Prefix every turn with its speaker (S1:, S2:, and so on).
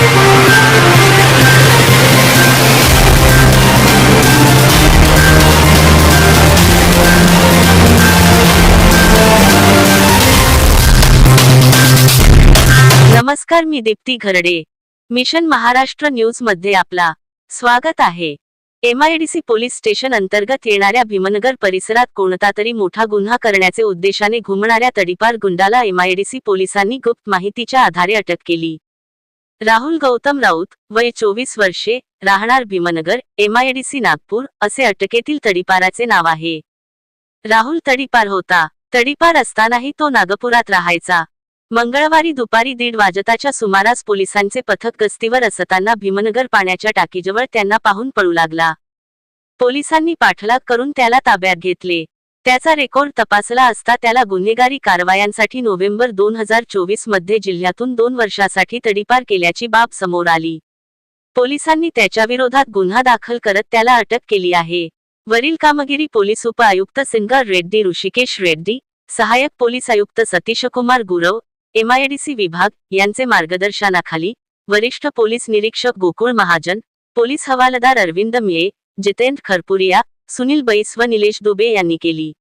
S1: नमस्कार मी दीप्ती घरडे. मिशन महाराष्ट्र न्यूजमध्ये आपला स्वागत आहे. एमआयडीसी पोलीस स्टेशन अंतर्गत येणाऱ्या भीमनगर परिसरात कोणता तरी मोठा गुन्हा करण्याचे उद्देशाने घुमणाऱ्या तडीपार गुंडाला एमआयडीसी पोलिसांनी गुप्त माहितीच्या आधारे अटक केली. राहुल गौतम राऊत वय चोवीस वर्षे राहणार भीमनगर एमआयडीसी नागपूर असे अटकेतील तडीपाराचे नाव आहे. राहुल तडीपार होता. तडीपार असतानाही तो नागपुरात राहायचा. मंगळवारी दुपारी दीड वाजताच्या सुमारास पोलिसांचे पथक गस्तीवर असताना भीमनगर पाण्याच्या टाकीजवळ त्यांना पाहून पळू लागला. पोलिसांनी पाठलाग करून त्याला ताब्यात घेतले. त्याचा रेकॉर्ड तपासला असता त्याला गुन्हेगारी कारवायांसाठी नोव्हेंबर दोन हजार चोवीसमध्ये जिल्ह्यातून दोन वर्षासाठी तडीपार केल्याची बाब समोर आली. पोलिसांनी त्याच्याविरोधात गुन्हा दाखल करत त्याला अटक केली आहे. वरील कामगिरी पोलीस उप आयुक्त सिंगर रेड्डी ऋषिकेश रेड्डी सहाय्यक पोलीस आयुक्त सतीशकुमार गुरव एमआयडीसी विभाग यांचे मार्गदर्शनाखाली वरिष्ठ पोलीस निरीक्षक गोकुळ महाजन पोलीस हवालदार अरविंद मिये जितेंद्र खरपुरिया सुनील बैस व निलेश दुबे यांनी केली.